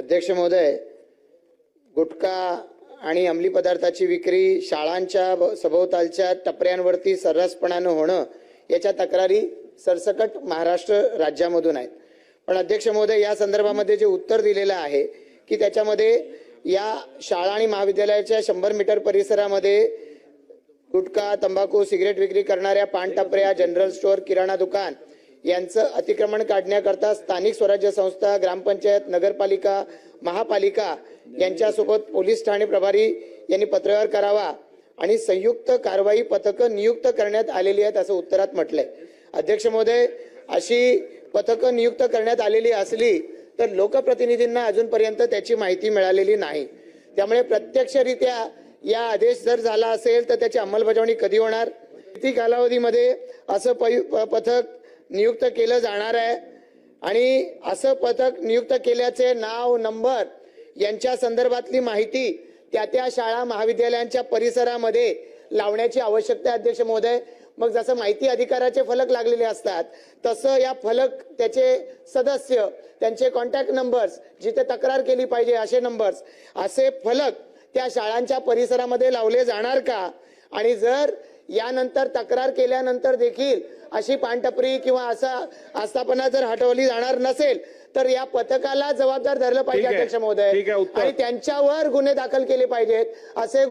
अध्यक्ष महोदय गुटखा आणि अंमली पदार्थाची विक्री शाळांच्या सभोवतालच्या टपऱ्यांवरती सर्रासपणानं होणं याच्या तक्रारी सरसकट महाराष्ट्र राज्यामधून आहेत. पण अध्यक्ष महोदय या संदर्भामध्ये जे उत्तर दिलेलं आहे की त्याच्यामध्ये या शाळा आणि महाविद्यालयाच्या शंभर मीटर परिसरामध्ये गुटखा तंबाखू सिगरेट विक्री करणाऱ्या पानटपऱ्या जनरल स्टोअर किराणा दुकान यांचं अतिक्रमण काढण्याकरता स्थानिक स्वराज्य संस्था ग्रामपंचायत नगरपालिका महापालिका यांच्यासोबत पोलीस ठाणे प्रभारी यांनी पत्रव्यवहार करावा आणि संयुक्त कारवाई पथकं नियुक्त करण्यात आलेली आहेत असं उत्तरात म्हटलंय. अध्यक्ष महोदय अशी पथकं नियुक्त करण्यात आलेली असली तर लोकप्रतिनिधींना अजूनपर्यंत त्याची माहिती मिळालेली नाही. त्यामुळे प्रत्यक्षरित्या या आदेश जर झाला असेल तर त्याची अंमलबजावणी कधी होणार? किती कालावधीमध्ये असं प- पथक नियुक्त केलं जाणार आहे. आणि असं पथक नियुक्त केल्याचे नाव नंबर यांच्या संदर्भातली माहिती त्या त्या शाळा महाविद्यालयांच्या परिसरामध्ये लावण्याची आवश्यकता अध्यक्ष महोदय. मग जसं माहिती अधिकाराचे फलक लागलेले असतात तसं या फलक त्याचे सदस्य त्यांचे कॉन्टॅक्ट नंबर्स जिथे तक्रार केली पाहिजे असे नंबर्स असे फलक त्या शाळांच्या परिसरामध्ये लावले जाणार का? आणि जर यानंतर तक्रार केल्यानंतर देखील अशी पानटपरी किंवा असा आस्थापना जर हटवली जाणार नसेल तर या पथकाला जबाबदार धरलं पाहिजे. अध्यक्ष महोदय. आणि त्यांच्यावर गुन्हे दाखल केले पाहिजेत असे